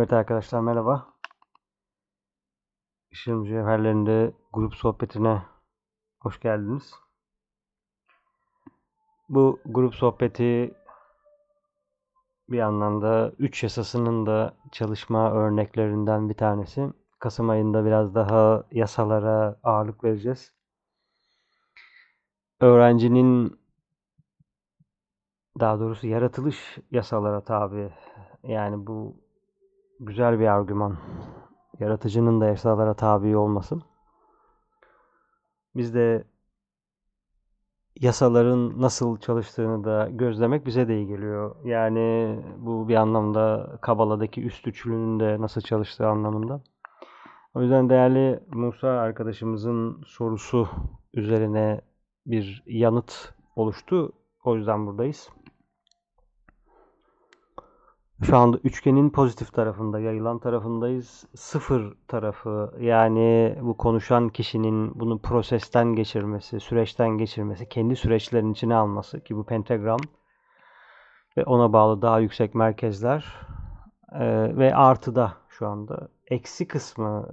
Evet arkadaşlar merhaba. Işığın Cevherlerinde grup sohbetine hoş geldiniz. Bu grup sohbeti bir anlamda 3 yasasının da çalışma örneklerinden bir tanesi. Kasım ayında biraz daha yasalara ağırlık vereceğiz. Öğrencinin daha doğrusu yaratılış yasalara tabi. Yani bu güzel bir argüman. Yaratıcının da yasalara tabi olması. Biz de yasaların nasıl çalıştığını da gözlemek bize de iyi geliyor. Yani bu bir anlamda Kabala'daki üst üçlünün de nasıl çalıştığı anlamında. O yüzden değerli Musa arkadaşımızın sorusu üzerine bir yanıt oluştu. O yüzden buradayız. Şu anda üçgenin pozitif tarafında, yayılan tarafındayız. Sıfır tarafı yani bu konuşan kişinin bunu prosesten geçirmesi, süreçten geçirmesi, kendi süreçlerin içine alması ki bu pentagram ve ona bağlı daha yüksek merkezler ee, ve artıda şu anda eksi kısmı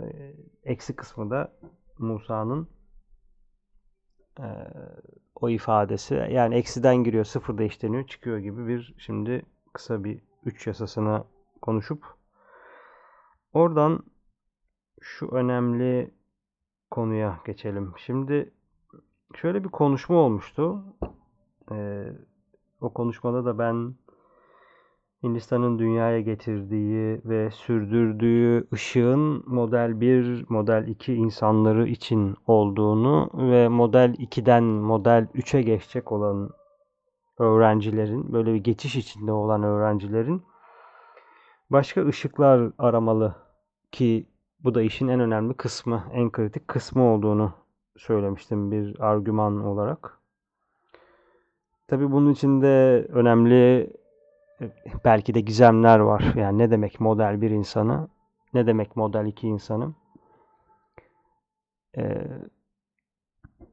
eksi kısmı da Musa'nın e, o ifadesi yani eksiden giriyor sıfırda işleniyor çıkıyor gibi bir şimdi kısa bir 3 yasasını konuşup oradan şu önemli konuya geçelim. Şimdi şöyle bir konuşma olmuştu. Ee, o konuşmada da ben Hindistan'ın dünyaya getirdiği ve sürdürdüğü ışığın model 1, model 2 insanları için olduğunu ve model 2'den model 3'e geçecek olan öğrencilerin, böyle bir geçiş içinde olan öğrencilerin başka ışıklar aramalı ki bu da işin en önemli kısmı, en kritik kısmı olduğunu söylemiştim bir argüman olarak. Tabi bunun içinde önemli belki de gizemler var. Yani ne demek model bir insanı, ne demek model iki insanı. Ee,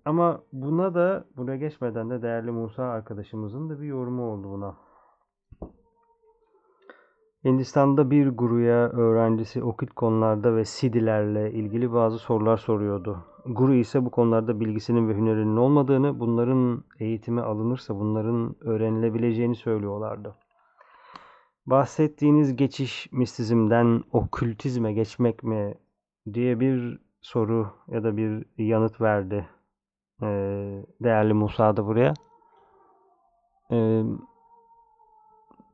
ama buna da buraya geçmeden de değerli Musa arkadaşımızın da bir yorumu oldu buna. Hindistan'da bir guruya öğrencisi okült konularda ve sidilerle ilgili bazı sorular soruyordu. Guru ise bu konularda bilgisinin ve hünerinin olmadığını, bunların eğitimi alınırsa bunların öğrenilebileceğini söylüyorlardı. Bahsettiğiniz geçiş mistizmden okültizme geçmek mi diye bir soru ya da bir yanıt verdi değerli Musa da buraya. Ee,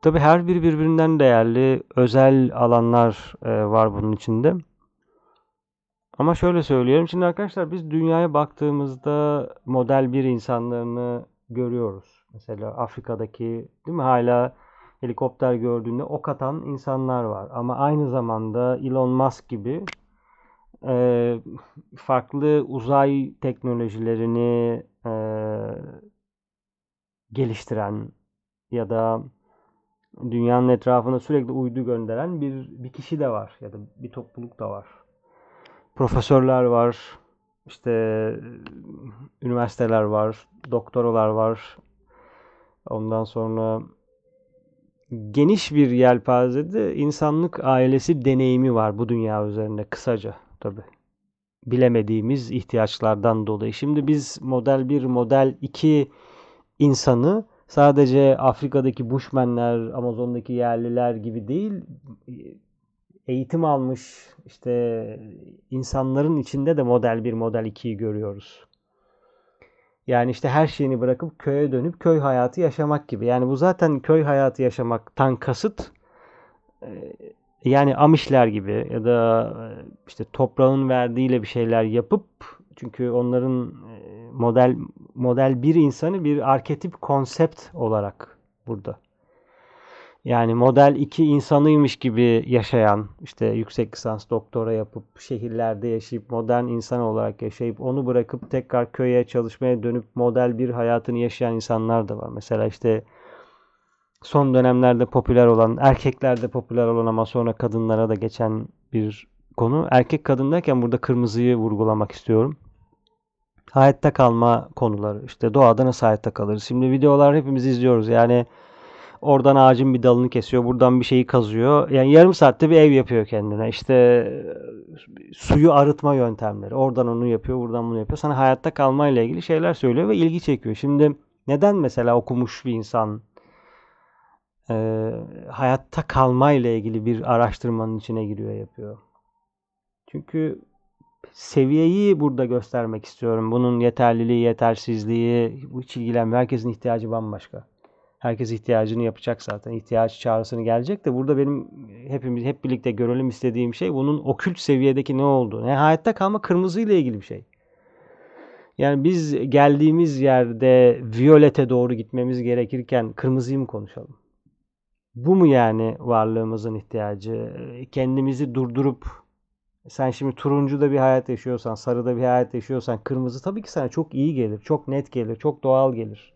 Tabi her biri birbirinden değerli özel alanlar e, var bunun içinde. Ama şöyle söylüyorum. Şimdi arkadaşlar biz dünyaya baktığımızda model bir insanlarını görüyoruz. Mesela Afrika'daki değil mi hala helikopter gördüğünde ok atan insanlar var. Ama aynı zamanda Elon Musk gibi e, farklı uzay teknolojilerini e, geliştiren ya da dünyanın etrafına sürekli uydu gönderen bir, bir kişi de var ya da bir topluluk da var. Profesörler var, işte üniversiteler var, doktoralar var. Ondan sonra geniş bir yelpazede insanlık ailesi deneyimi var bu dünya üzerinde kısaca tabi. Bilemediğimiz ihtiyaçlardan dolayı. Şimdi biz model 1, model 2 insanı sadece Afrika'daki Bushmenler, Amazon'daki yerliler gibi değil, eğitim almış işte insanların içinde de model 1, model 2'yi görüyoruz. Yani işte her şeyini bırakıp köye dönüp köy hayatı yaşamak gibi. Yani bu zaten köy hayatı yaşamaktan kasıt yani Amişler gibi ya da işte toprağın verdiğiyle bir şeyler yapıp çünkü onların model model bir insanı bir arketip konsept olarak burada. Yani model iki insanıymış gibi yaşayan, işte yüksek lisans doktora yapıp şehirlerde yaşayıp modern insan olarak yaşayıp onu bırakıp tekrar köye çalışmaya dönüp model bir hayatını yaşayan insanlar da var. Mesela işte son dönemlerde popüler olan, erkeklerde popüler olan ama sonra kadınlara da geçen bir konu. Erkek kadın derken burada kırmızıyı vurgulamak istiyorum hayatta kalma konuları. İşte doğada nasıl hayatta kalırız? Şimdi videolar hepimiz izliyoruz. Yani Oradan ağacın bir dalını kesiyor, buradan bir şeyi kazıyor. Yani yarım saatte bir ev yapıyor kendine. İşte e, suyu arıtma yöntemleri. Oradan onu yapıyor, buradan bunu yapıyor. Sana hayatta kalmayla ilgili şeyler söylüyor ve ilgi çekiyor. Şimdi neden mesela okumuş bir insan e, hayatta kalmayla ilgili bir araştırmanın içine giriyor yapıyor? Çünkü seviyeyi burada göstermek istiyorum. Bunun yeterliliği, yetersizliği, bu hiç ilgilenmiyor. Herkesin ihtiyacı bambaşka. Herkes ihtiyacını yapacak zaten. İhtiyaç çağrısını gelecek de burada benim hepimiz hep birlikte görelim istediğim şey bunun okült seviyedeki ne olduğu. Yani hayatta kalma kırmızıyla ilgili bir şey. Yani biz geldiğimiz yerde viyolete doğru gitmemiz gerekirken kırmızıyı mı konuşalım? Bu mu yani varlığımızın ihtiyacı? Kendimizi durdurup sen şimdi turuncu da bir hayat yaşıyorsan, sarı da bir hayat yaşıyorsan, kırmızı tabii ki sana çok iyi gelir, çok net gelir, çok doğal gelir.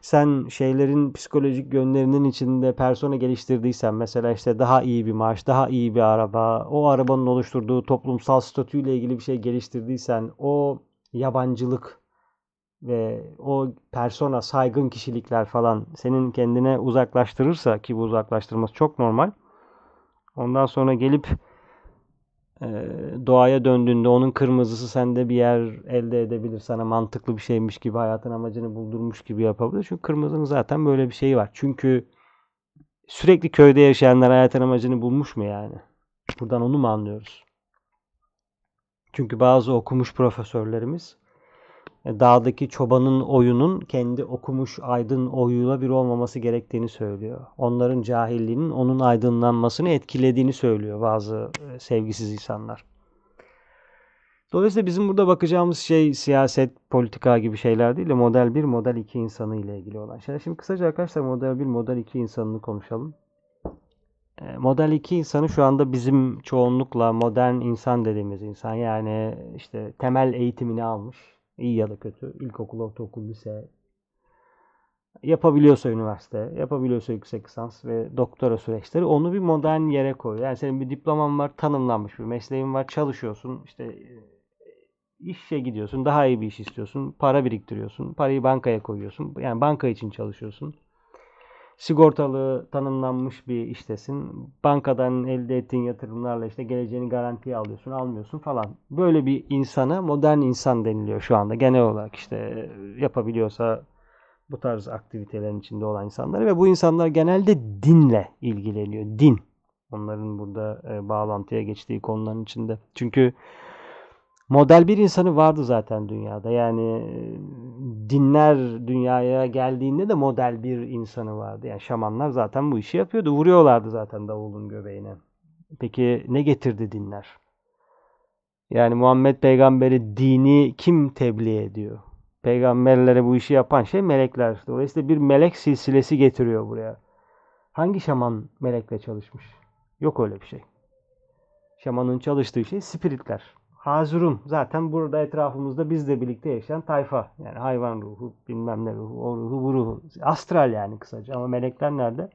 Sen şeylerin psikolojik yönlerinin içinde persona geliştirdiysen, mesela işte daha iyi bir maaş, daha iyi bir araba, o arabanın oluşturduğu toplumsal statüyle ilgili bir şey geliştirdiysen, o yabancılık ve o persona, saygın kişilikler falan senin kendine uzaklaştırırsa ki bu uzaklaştırması çok normal. Ondan sonra gelip doğaya döndüğünde onun kırmızısı sende bir yer elde edebilir. Sana mantıklı bir şeymiş gibi hayatın amacını buldurmuş gibi yapabilir. Çünkü kırmızının zaten böyle bir şeyi var. Çünkü sürekli köyde yaşayanlar hayatın amacını bulmuş mu yani? Buradan onu mu anlıyoruz? Çünkü bazı okumuş profesörlerimiz e, dağdaki çobanın oyunun kendi okumuş aydın oyuyla bir olmaması gerektiğini söylüyor. Onların cahilliğinin onun aydınlanmasını etkilediğini söylüyor bazı e, sevgisiz insanlar. Dolayısıyla bizim burada bakacağımız şey siyaset, politika gibi şeyler değil de model 1, model 2 insanı ile ilgili olan şeyler. Şimdi kısaca arkadaşlar model 1, model 2 insanını konuşalım. E, model 2 insanı şu anda bizim çoğunlukla modern insan dediğimiz insan. Yani işte temel eğitimini almış İyi ya da kötü. İlkokul, ortaokul, lise. Yapabiliyorsa üniversite, yapabiliyorsa yüksek lisans ve doktora süreçleri onu bir modern yere koyuyor. Yani senin bir diploman var, tanımlanmış bir mesleğin var, çalışıyorsun, işte e, işe gidiyorsun, daha iyi bir iş istiyorsun, para biriktiriyorsun, parayı bankaya koyuyorsun. Yani banka için çalışıyorsun sigortalı tanımlanmış bir iştesin. Bankadan elde ettiğin yatırımlarla işte geleceğini garantiye alıyorsun, almıyorsun falan. Böyle bir insana modern insan deniliyor şu anda. Genel olarak işte yapabiliyorsa bu tarz aktivitelerin içinde olan insanlar ve bu insanlar genelde dinle ilgileniyor. Din. Onların burada e, bağlantıya geçtiği konuların içinde. Çünkü model bir insanı vardı zaten dünyada. Yani dinler dünyaya geldiğinde de model bir insanı vardı. Yani şamanlar zaten bu işi yapıyordu. Vuruyorlardı zaten davulun göbeğine. Peki ne getirdi dinler? Yani Muhammed peygamberi dini kim tebliğ ediyor? Peygamberlere bu işi yapan şey melekler. Dolayısıyla bir melek silsilesi getiriyor buraya. Hangi şaman melekle çalışmış? Yok öyle bir şey. Şamanın çalıştığı şey spiritler. Hazurun zaten burada etrafımızda bizle birlikte yaşayan tayfa. Yani hayvan ruhu, bilmem ne ruhu, o ruhu, bu ruhu. Astral yani kısaca. Ama melekler nerede?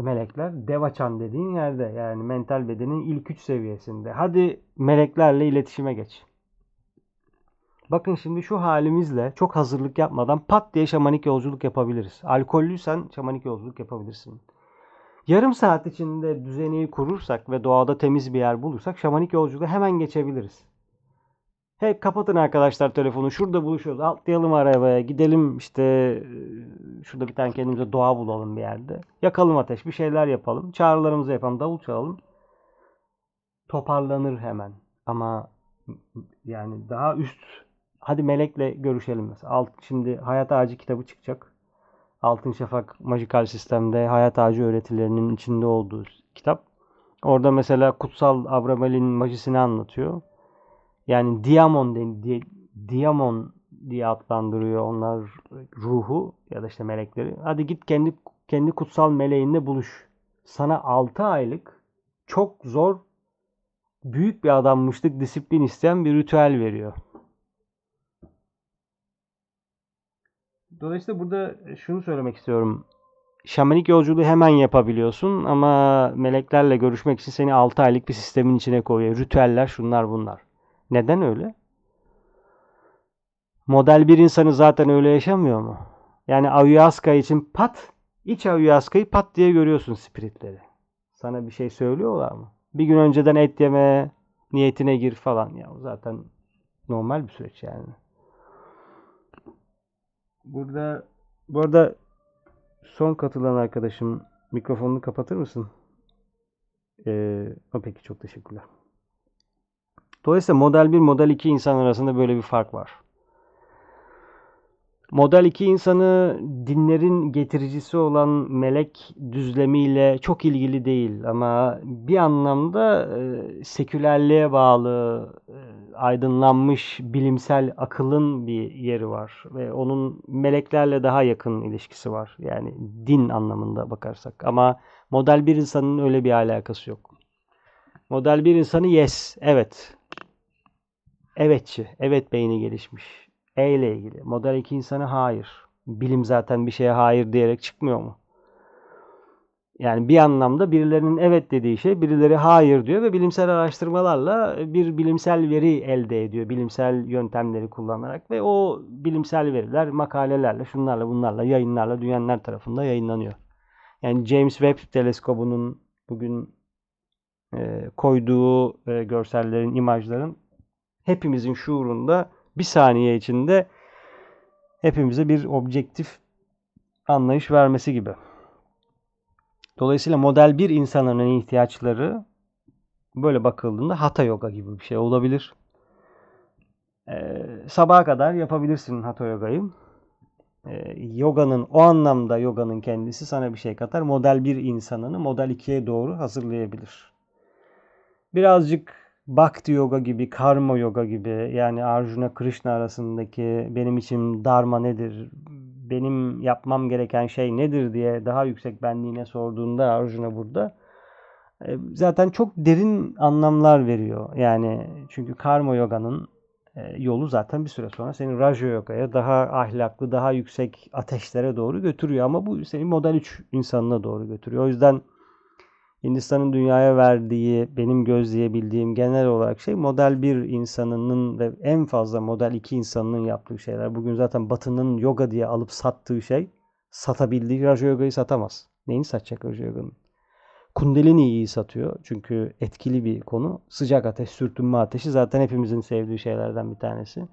Melekler devaçan dediğin yerde. Yani mental bedenin ilk üç seviyesinde. Hadi meleklerle iletişime geç. Bakın şimdi şu halimizle çok hazırlık yapmadan pat diye şamanik yolculuk yapabiliriz. Alkollüysen şamanik yolculuk yapabilirsin. Yarım saat içinde düzeni kurursak ve doğada temiz bir yer bulursak şamanik yolculuğu hemen geçebiliriz. Hep kapatın arkadaşlar telefonu. Şurada buluşuyoruz. Atlayalım arabaya. Gidelim işte e, şurada bir tane kendimize doğa bulalım bir yerde. Yakalım ateş. Bir şeyler yapalım. Çağrılarımızı yapalım. Davul çalalım. Toparlanır hemen. Ama yani daha üst hadi melekle görüşelim mesela. Alt, şimdi Hayat Ağacı kitabı çıkacak. Altın Şafak Majikal Sistem'de hayat ağacı öğretilerinin içinde olduğu kitap. Orada mesela Kutsal Abramel'in majisini anlatıyor. Yani Diamon diye, Diamon diye adlandırıyor onlar ruhu ya da işte melekleri. Hadi git kendi kendi kutsal meleğinle buluş. Sana 6 aylık çok zor büyük bir adammışlık disiplin isteyen bir ritüel veriyor. Dolayısıyla burada şunu söylemek istiyorum. Şamanik yolculuğu hemen yapabiliyorsun ama meleklerle görüşmek için seni 6 aylık bir sistemin içine koyuyor. Ritüeller şunlar bunlar. Neden öyle? Model bir insanı zaten öyle yaşamıyor mu? Yani ayahuasca için pat, iç ayahuasca'yı pat diye görüyorsun spiritleri. Sana bir şey söylüyorlar mı? Bir gün önceden et yeme niyetine gir falan. Ya zaten normal bir süreç yani. Burada bu arada son katılan arkadaşım mikrofonunu kapatır mısın? Ee, peki çok teşekkürler. Dolayısıyla model 1, model 2 insan arasında böyle bir fark var. Model 2 insanı dinlerin getiricisi olan melek düzlemiyle çok ilgili değil ama bir anlamda e, sekülerliğe bağlı, e, aydınlanmış bilimsel akılın bir yeri var ve onun meleklerle daha yakın ilişkisi var. Yani din anlamında bakarsak. Ama model 1 insanın öyle bir alakası yok. Model 1 insanı yes, evet. Evetçi, evet beyni gelişmiş. E ile ilgili. Model 2 insanı hayır. Bilim zaten bir şeye hayır diyerek çıkmıyor mu? Yani bir anlamda birilerinin evet dediği şey birileri hayır diyor ve bilimsel araştırmalarla bir bilimsel veri elde ediyor. Bilimsel yöntemleri kullanarak ve o bilimsel veriler makalelerle, şunlarla bunlarla, yayınlarla dünyalar tarafında yayınlanıyor. Yani James Webb teleskobunun bugün e, koyduğu e, görsellerin, imajların hepimizin şuurunda bir saniye içinde hepimize bir objektif anlayış vermesi gibi. Dolayısıyla model bir insanların ihtiyaçları böyle bakıldığında hatha yoga gibi bir şey olabilir. Ee, sabaha kadar yapabilirsin hatha yogayı. Ee, yoganın o anlamda yoganın kendisi sana bir şey katar. Model bir insanını model 2'ye doğru hazırlayabilir. Birazcık Bhakti yoga gibi, karma yoga gibi yani Arjuna Krishna arasındaki benim için dharma nedir, benim yapmam gereken şey nedir diye daha yüksek benliğine sorduğunda Arjuna burada e, zaten çok derin anlamlar veriyor. Yani çünkü karma yoganın e, yolu zaten bir süre sonra seni Raja Yoga'ya daha ahlaklı, daha yüksek ateşlere doğru götürüyor. Ama bu seni model 3 insanına doğru götürüyor. O yüzden Hindistan'ın dünyaya verdiği, benim gözleyebildiğim genel olarak şey model 1 insanının ve en fazla model 2 insanının yaptığı şeyler. Bugün zaten Batı'nın yoga diye alıp sattığı şey satabildiği Raja Yoga'yı satamaz. Neyini satacak Raja Yoga'nın? Kundalini'yi iyi satıyor. Çünkü etkili bir konu. Sıcak ateş, sürtünme ateşi zaten hepimizin sevdiği şeylerden bir tanesi.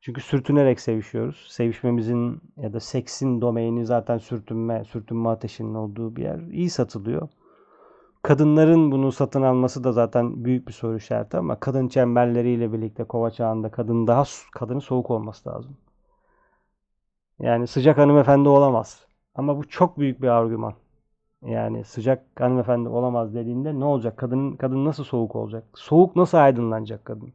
Çünkü sürtünerek sevişiyoruz. Sevişmemizin ya da seksin domaini zaten sürtünme, sürtünme ateşinin olduğu bir yer. İyi satılıyor. Kadınların bunu satın alması da zaten büyük bir soru işareti ama kadın çemberleriyle birlikte kova çağında kadın daha kadını soğuk olması lazım. Yani sıcak hanımefendi olamaz. Ama bu çok büyük bir argüman. Yani sıcak hanımefendi olamaz dediğinde ne olacak? Kadın kadın nasıl soğuk olacak? Soğuk nasıl aydınlanacak kadın?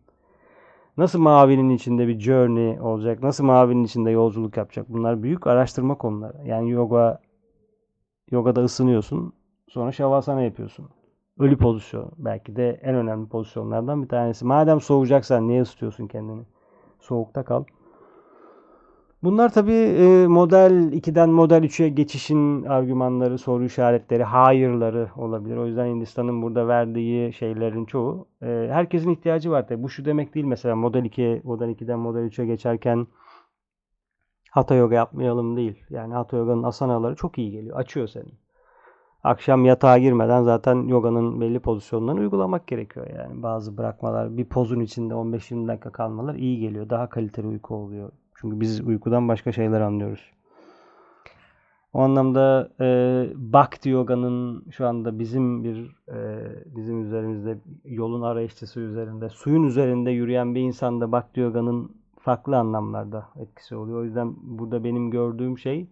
Nasıl mavinin içinde bir journey olacak? Nasıl mavinin içinde yolculuk yapacak? Bunlar büyük araştırma konuları. Yani yoga yogada ısınıyorsun. Sonra şavasana yapıyorsun. Ölü pozisyon. Belki de en önemli pozisyonlardan bir tanesi. Madem soğuyacaksan niye ısıtıyorsun kendini? Soğukta kal. Bunlar tabi e, model 2'den model 3'e geçişin argümanları, soru işaretleri, hayırları olabilir. O yüzden Hindistan'ın burada verdiği şeylerin çoğu e, herkesin ihtiyacı var. Tabi bu şu demek değil mesela model 2, model 2'den model 3'e geçerken Hatha yoga yapmayalım değil. Yani Hatha yoga'nın asanaları çok iyi geliyor. Açıyor seni akşam yatağa girmeden zaten yoganın belli pozisyonlarını uygulamak gerekiyor. Yani bazı bırakmalar bir pozun içinde 15-20 dakika kalmalar iyi geliyor. Daha kaliteli uyku oluyor. Çünkü biz uykudan başka şeyler anlıyoruz. O anlamda e, Bhakti Yoga'nın şu anda bizim bir e, bizim üzerimizde yolun arayışçısı üzerinde, suyun üzerinde yürüyen bir insanda Bhakti Yoga'nın farklı anlamlarda etkisi oluyor. O yüzden burada benim gördüğüm şey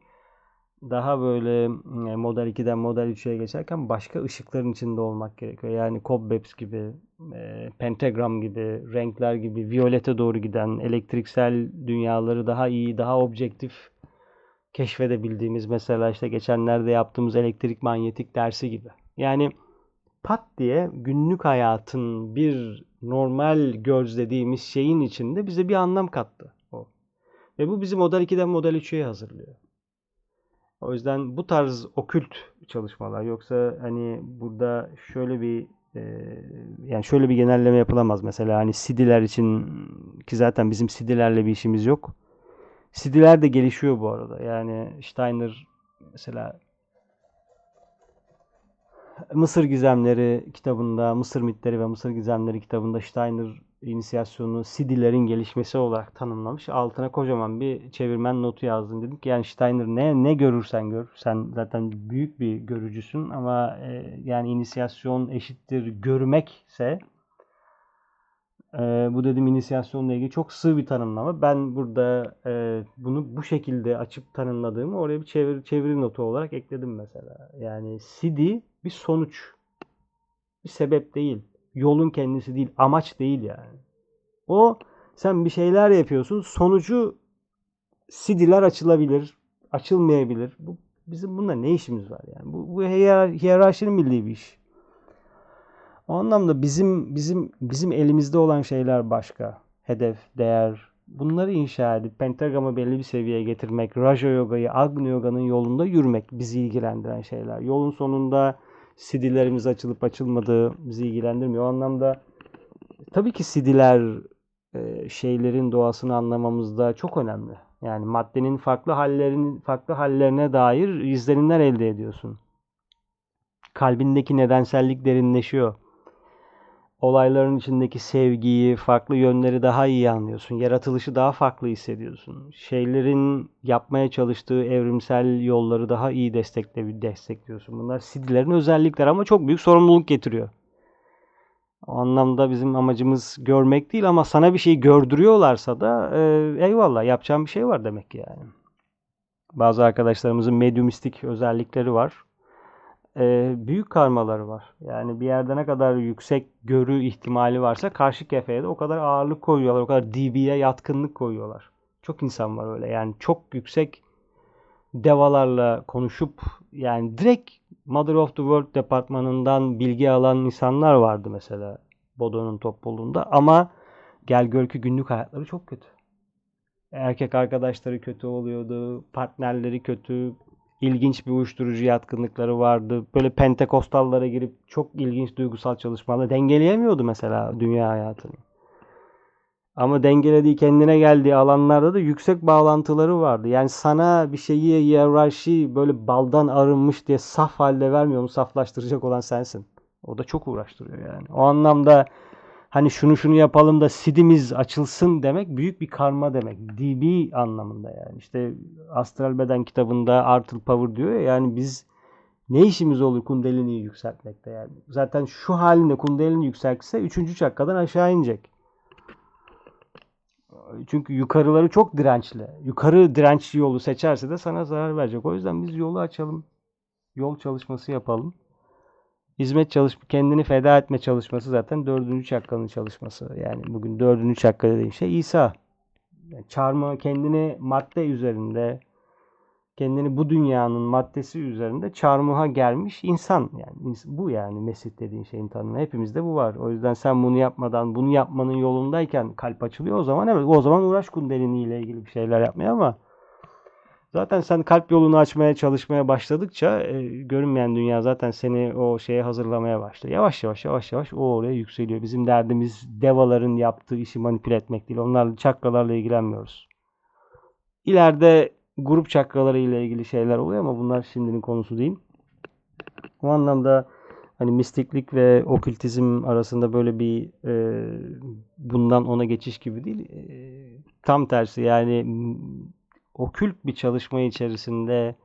daha böyle Model 2'den Model 3'e geçerken başka ışıkların içinde olmak gerekiyor. Yani Cobwebs gibi, e, Pentagram gibi, renkler gibi, viyolete doğru giden, elektriksel dünyaları daha iyi, daha objektif keşfedebildiğimiz mesela işte geçenlerde yaptığımız elektrik manyetik dersi gibi. Yani pat diye günlük hayatın bir normal gözlediğimiz şeyin içinde bize bir anlam kattı o. Ve bu bizi Model 2'den Model 3'e hazırlıyor. O yüzden bu tarz okült çalışmalar yoksa hani burada şöyle bir e, yani şöyle bir genelleme yapılamaz mesela hani sidiler için ki zaten bizim sidilerle bir işimiz yok. CD'ler de gelişiyor bu arada. Yani Steiner mesela Mısır Gizemleri kitabında, Mısır Mitleri ve Mısır Gizemleri kitabında Steiner inisiyasyonu Sidilerin gelişmesi olarak tanımlamış. Altına kocaman bir çevirmen notu yazdım. Dedim ki yani Steiner ne ne görürsen gör. Sen zaten büyük bir görücüsün ama e, yani inisiyasyon eşittir görmekse e, bu dedim inisiyasyonla ilgili çok sığ bir tanımlama. Ben burada e, bunu bu şekilde açıp tanımladığımı oraya bir çeviri, çeviri notu olarak ekledim mesela. Yani Sidi bir sonuç. Bir sebep değil. Yolun kendisi değil. Amaç değil yani. O sen bir şeyler yapıyorsun. Sonucu CD'ler açılabilir. Açılmayabilir. Bu, bizim bunda ne işimiz var yani? Bu, bu hiyerarşinin bildiği bir iş. O anlamda bizim bizim bizim elimizde olan şeyler başka. Hedef, değer. Bunları inşa edip pentagramı belli bir seviyeye getirmek, Raja Yoga'yı, Agni Yoga'nın yolunda yürümek bizi ilgilendiren şeyler. Yolun sonunda CD'lerimiz açılıp açılmadığı bizi ilgilendirmiyor. O anlamda tabii ki CD'ler e, şeylerin doğasını anlamamızda çok önemli. Yani maddenin farklı hallerin farklı hallerine dair izlenimler elde ediyorsun. Kalbindeki nedensellik derinleşiyor olayların içindeki sevgiyi, farklı yönleri daha iyi anlıyorsun. Yaratılışı daha farklı hissediyorsun. Şeylerin yapmaya çalıştığı evrimsel yolları daha iyi destekle destekliyorsun. Bunlar CD'lerin özellikleri ama çok büyük sorumluluk getiriyor. O anlamda bizim amacımız görmek değil ama sana bir şey gördürüyorlarsa da e, eyvallah yapacağım bir şey var demek ki yani. Bazı arkadaşlarımızın medyumistik özellikleri var e, büyük karmaları var. Yani bir yerde ne kadar yüksek görü ihtimali varsa karşı kefeye de o kadar ağırlık koyuyorlar. O kadar DB'ye yatkınlık koyuyorlar. Çok insan var öyle. Yani çok yüksek devalarla konuşup yani direkt Mother of the World departmanından bilgi alan insanlar vardı mesela Bodo'nun topluluğunda ama gel gör ki günlük hayatları çok kötü. Erkek arkadaşları kötü oluyordu, partnerleri kötü, ilginç bir uyuşturucu yatkınlıkları vardı. Böyle pentekostallara girip çok ilginç duygusal çalışmalarla dengeleyemiyordu mesela dünya hayatını. Ama dengelediği kendine geldiği alanlarda da yüksek bağlantıları vardı. Yani sana bir şeyi hiyerarşi böyle baldan arınmış diye saf halde vermiyor. Onu saflaştıracak olan sensin. O da çok uğraştırıyor yani. O anlamda hani şunu şunu yapalım da sidimiz açılsın demek büyük bir karma demek. DB anlamında yani. İşte Astral Beden kitabında Arthur Power diyor ya yani biz ne işimiz olur kundaliniyi yükseltmekte yani. Zaten şu halinde kundalini yükseltse 3. çakkadan aşağı inecek. Çünkü yukarıları çok dirençli. Yukarı dirençli yolu seçerse de sana zarar verecek. O yüzden biz yolu açalım. Yol çalışması yapalım. Hizmet çalış kendini feda etme çalışması zaten dördüncü çakranın çalışması. Yani bugün dördüncü çakra dediğim şey İsa. Yani çarmıha kendini madde üzerinde kendini bu dünyanın maddesi üzerinde çarmıha gelmiş insan. Yani bu yani Mesih dediğin şeyin tanımı. Hepimizde bu var. O yüzden sen bunu yapmadan bunu yapmanın yolundayken kalp açılıyor o zaman evet o zaman uğraş kundelini ile ilgili bir şeyler yapmaya ama Zaten sen kalp yolunu açmaya çalışmaya başladıkça e, görünmeyen dünya zaten seni o şeye hazırlamaya başlıyor. Yavaş yavaş yavaş yavaş o oraya yükseliyor. Bizim derdimiz devaların yaptığı işi manipüle etmek değil. Onlarla çakralarla ilgilenmiyoruz. İleride grup çakraları ile ilgili şeyler oluyor ama bunlar şimdinin konusu değil. O anlamda hani mistiklik ve okültizm arasında böyle bir e, bundan ona geçiş gibi değil. E, tam tersi yani okült bir çalışma içerisinde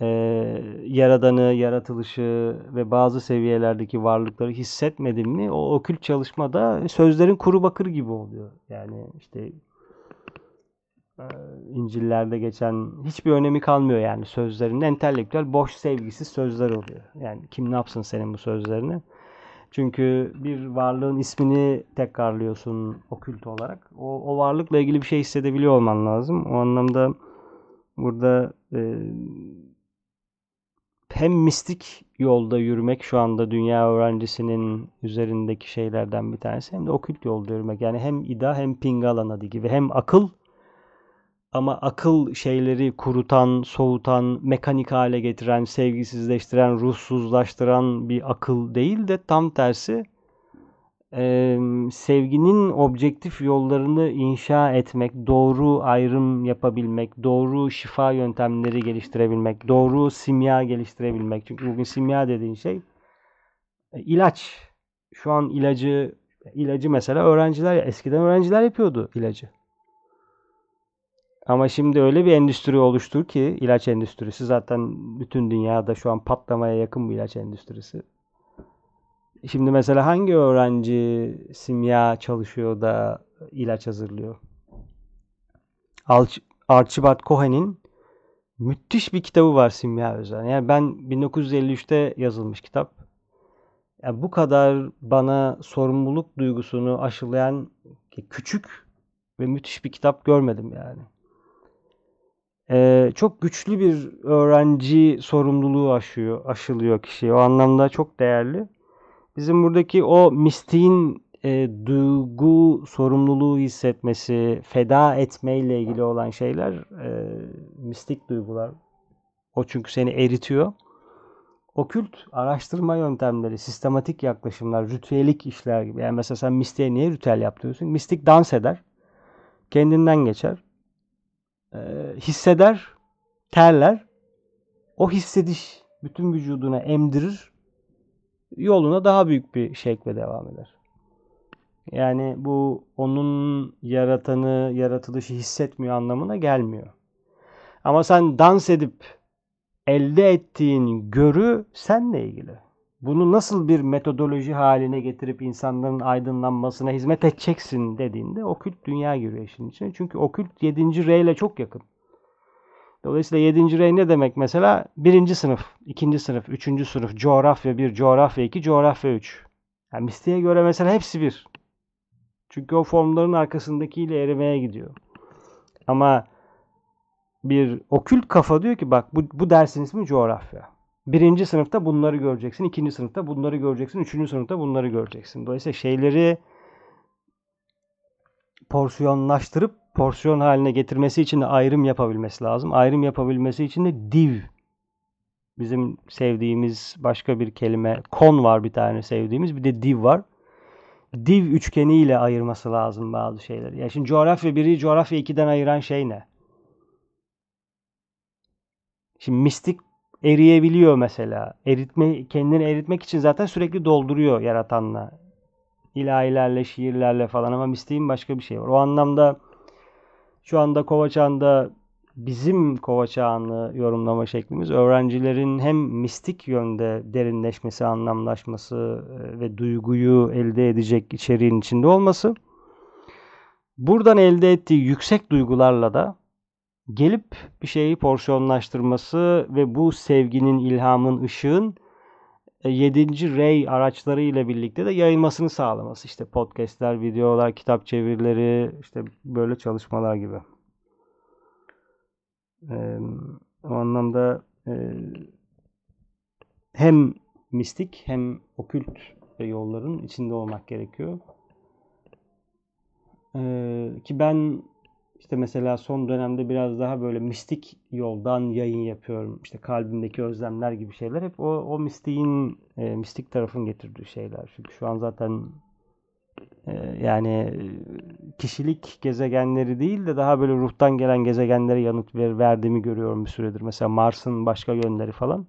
e, yaradanı, yaratılışı ve bazı seviyelerdeki varlıkları hissetmedim mi o okült çalışmada sözlerin kuru bakır gibi oluyor. Yani işte e, İncil'lerde geçen hiçbir önemi kalmıyor yani sözlerin entelektüel boş sevgisiz sözler oluyor. Yani kim ne yapsın senin bu sözlerini? Çünkü bir varlığın ismini tekrarlıyorsun okült olarak. O, o varlıkla ilgili bir şey hissedebiliyor olman lazım. O anlamda burada e, hem mistik yolda yürümek şu anda dünya öğrencisinin üzerindeki şeylerden bir tanesi hem de okült yolda yürümek. Yani hem ida hem pingalan adı gibi hem akıl ama akıl şeyleri kurutan, soğutan, mekanik hale getiren, sevgisizleştiren, ruhsuzlaştıran bir akıl değil de tam tersi e, sevginin objektif yollarını inşa etmek, doğru ayrım yapabilmek, doğru şifa yöntemleri geliştirebilmek, doğru simya geliştirebilmek. Çünkü bugün simya dediğin şey e, ilaç. Şu an ilacı ilacı mesela öğrenciler eskiden öğrenciler yapıyordu ilacı. Ama şimdi öyle bir endüstri oluştur ki ilaç endüstrisi zaten bütün dünyada şu an patlamaya yakın bu ilaç endüstrisi. Şimdi mesela hangi öğrenci simya çalışıyor da ilaç hazırlıyor? Archibald Cohen'in müthiş bir kitabı var simya üzerine. Yani ben 1953'te yazılmış kitap. Yani bu kadar bana sorumluluk duygusunu aşılayan küçük ve müthiş bir kitap görmedim yani. Ee, çok güçlü bir öğrenci sorumluluğu aşıyor, aşılıyor kişiye. O anlamda çok değerli. Bizim buradaki o mistiğin e, duygu sorumluluğu hissetmesi, feda etmeyle ilgili olan şeyler e, mistik duygular. O çünkü seni eritiyor. Okült araştırma yöntemleri, sistematik yaklaşımlar, ritüelik işler gibi. Yani mesela sen mistiğe niye ritüel yaptırıyorsun? Mistik dans eder. Kendinden geçer. E, hisseder. Terler. O hissediş bütün vücuduna emdirir yoluna daha büyük bir şekle devam eder. Yani bu onun yaratanı, yaratılışı hissetmiyor anlamına gelmiyor. Ama sen dans edip elde ettiğin görü senle ilgili. Bunu nasıl bir metodoloji haline getirip insanların aydınlanmasına hizmet edeceksin dediğinde okült dünya giriyor işin içine. Çünkü okült 7. R ile çok yakın. Dolayısıyla 7. rey ne demek mesela? Birinci sınıf, ikinci sınıf, üçüncü sınıf, coğrafya 1, coğrafya 2, coğrafya 3. Yani mistiğe göre mesela hepsi bir. Çünkü o formların arkasındakiyle erimeye gidiyor. Ama bir okült kafa diyor ki bak bu, bu dersin ismi coğrafya. Birinci sınıfta bunları göreceksin, ikinci sınıfta bunları göreceksin, üçüncü sınıfta bunları göreceksin. Dolayısıyla şeyleri porsiyonlaştırıp porsiyon haline getirmesi için de ayrım yapabilmesi lazım. Ayrım yapabilmesi için de div bizim sevdiğimiz başka bir kelime kon var bir tane sevdiğimiz bir de div var. Div üçgeniyle ayırması lazım bazı şeyleri. Ya şimdi coğrafya 1'i coğrafya 2'den ayıran şey ne? Şimdi mistik eriyebiliyor mesela. Eritme, kendini eritmek için zaten sürekli dolduruyor yaratanla. İlahilerle, şiirlerle falan ama mistiğin başka bir şey var. O anlamda şu anda Kovaçan'da bizim Kovaçan'ı yorumlama şeklimiz öğrencilerin hem mistik yönde derinleşmesi, anlamlaşması e, ve duyguyu elde edecek içeriğin içinde olması. Buradan elde ettiği yüksek duygularla da gelip bir şeyi porsiyonlaştırması ve bu sevginin, ilhamın, ışığın 7. E, Ray araçları ile birlikte de yayılmasını sağlaması. İşte podcastler, videolar, kitap çevirileri, işte böyle çalışmalar gibi. Ee, o anlamda e, hem mistik hem okült yolların içinde olmak gerekiyor. Ee, ki ben işte mesela son dönemde biraz daha böyle mistik yoldan yayın yapıyorum. İşte kalbimdeki özlemler gibi şeyler hep o, o mistiğin, e, mistik tarafın getirdiği şeyler. Çünkü şu an zaten e, yani kişilik gezegenleri değil de daha böyle ruhtan gelen gezegenlere yanıt ver, verdiğimi görüyorum bir süredir. Mesela Mars'ın başka yönleri falan.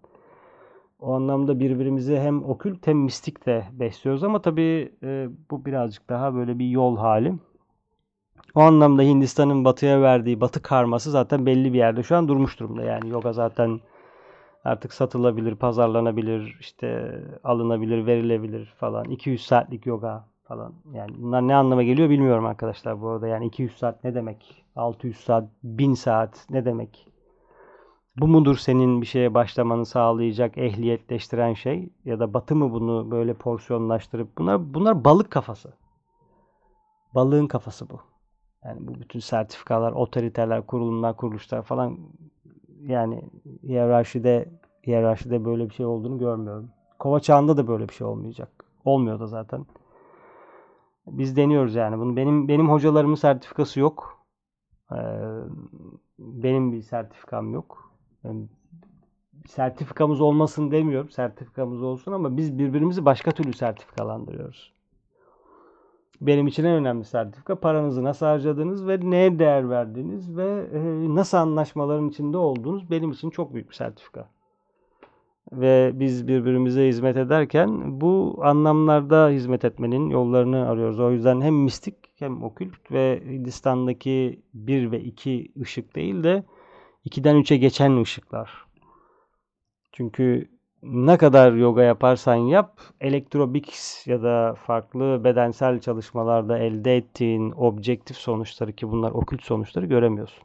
O anlamda birbirimizi hem okült hem mistik de besliyoruz ama tabii e, bu birazcık daha böyle bir yol hali. O anlamda Hindistan'ın batıya verdiği batı karması zaten belli bir yerde şu an durmuş durumda. Yani yoga zaten artık satılabilir, pazarlanabilir, işte alınabilir, verilebilir falan. 200 saatlik yoga falan. Yani bunlar ne anlama geliyor bilmiyorum arkadaşlar bu arada. Yani 200 saat ne demek? 600 saat, 1000 saat ne demek? Bu mudur senin bir şeye başlamanı sağlayacak, ehliyetleştiren şey? Ya da batı mı bunu böyle porsiyonlaştırıp? Bunlar, bunlar balık kafası. Balığın kafası bu. Yani bu bütün sertifikalar, otoriteler, kurulumlar, kuruluşlar falan yani hiyerarşide hiyerarşide böyle bir şey olduğunu görmüyorum. Kova çağında da böyle bir şey olmayacak. Olmuyor da zaten. Biz deniyoruz yani. Bunu benim benim hocalarımın sertifikası yok. Ee, benim bir sertifikam yok. Yani sertifikamız olmasın demiyorum. Sertifikamız olsun ama biz birbirimizi başka türlü sertifikalandırıyoruz. Benim için en önemli sertifika paranızı nasıl harcadığınız ve neye değer verdiğiniz ve e, nasıl anlaşmaların içinde olduğunuz benim için çok büyük bir sertifika. Ve biz birbirimize hizmet ederken bu anlamlarda hizmet etmenin yollarını arıyoruz. O yüzden hem mistik hem okült ve Hindistan'daki 1 ve 2 ışık değil de 2'den 3'e geçen ışıklar. Çünkü ne kadar yoga yaparsan yap, elektrobix ya da farklı bedensel çalışmalarda elde ettiğin objektif sonuçları ki bunlar okült sonuçları göremiyorsun.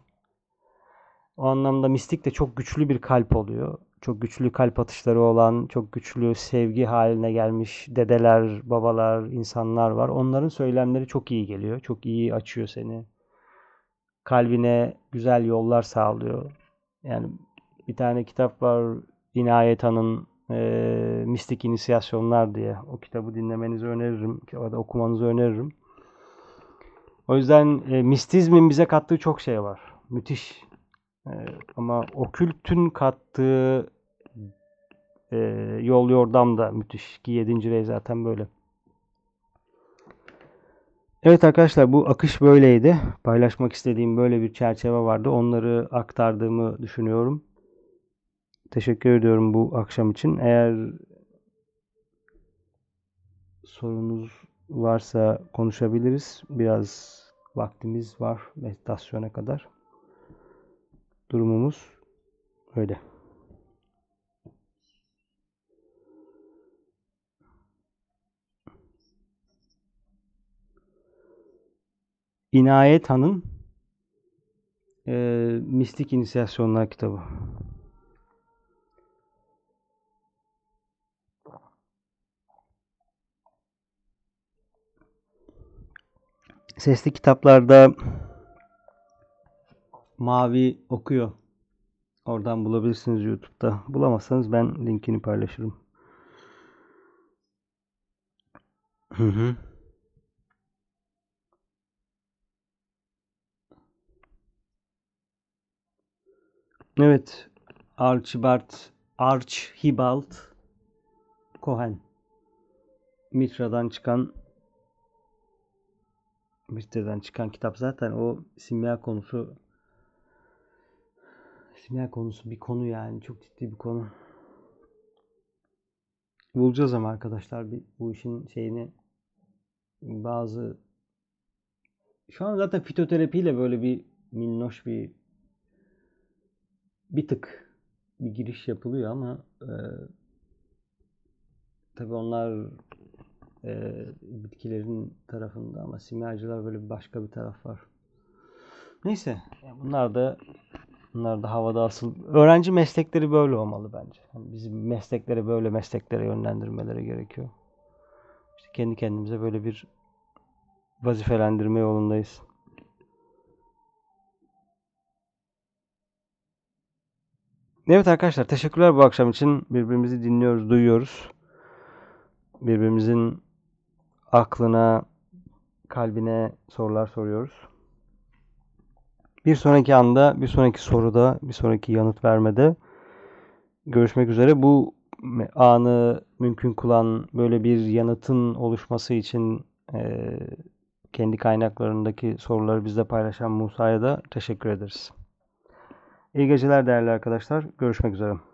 O anlamda mistik de çok güçlü bir kalp oluyor. Çok güçlü kalp atışları olan, çok güçlü sevgi haline gelmiş dedeler, babalar, insanlar var. Onların söylemleri çok iyi geliyor. Çok iyi açıyor seni. Kalbine güzel yollar sağlıyor. Yani bir tane kitap var İnayet Han'ın e, Mistik İnisiyasyonlar diye. O kitabı dinlemenizi öneririm. Ya da okumanızı öneririm. O yüzden e, mistizmin bize kattığı çok şey var. Müthiş. E, ama okültün kattığı e, yol yordam da müthiş. Ki 7. rey zaten böyle. Evet arkadaşlar bu akış böyleydi. Paylaşmak istediğim böyle bir çerçeve vardı. Onları aktardığımı düşünüyorum. Teşekkür ediyorum bu akşam için. Eğer sorunuz varsa konuşabiliriz. Biraz vaktimiz var meditasyona kadar. Durumumuz öyle. İnayet Han'ın e, Mistik İnisiyasyonlar kitabı. Sesli kitaplarda Mavi okuyor. Oradan bulabilirsiniz YouTube'da. Bulamazsanız ben linkini paylaşırım. Hı hı. Evet. Archibald Archibald Cohen. Mitra'dan çıkan Mitra'dan çıkan kitap zaten o simya konusu simya konusu bir konu yani çok ciddi bir konu. Bulacağız ama arkadaşlar bir, bu işin şeyini bazı şu an zaten fitoterapiyle böyle bir minnoş bir bir tık bir giriş yapılıyor ama e, tabii onlar e, bitkilerin tarafında ama simyacılar böyle başka bir taraf var. Neyse bunlar da bunlar da havada asıl. Öğrenci meslekleri böyle olmalı bence. Yani bizim meslekleri böyle mesleklere yönlendirmeleri gerekiyor. İşte kendi kendimize böyle bir vazifelendirme yolundayız. Evet arkadaşlar teşekkürler bu akşam için. Birbirimizi dinliyoruz, duyuyoruz. Birbirimizin aklına, kalbine sorular soruyoruz. Bir sonraki anda, bir sonraki soruda, bir sonraki yanıt vermede görüşmek üzere. Bu anı mümkün kılan böyle bir yanıtın oluşması için e, kendi kaynaklarındaki soruları bizle paylaşan Musa'ya da teşekkür ederiz. İyi geceler değerli arkadaşlar. Görüşmek üzere.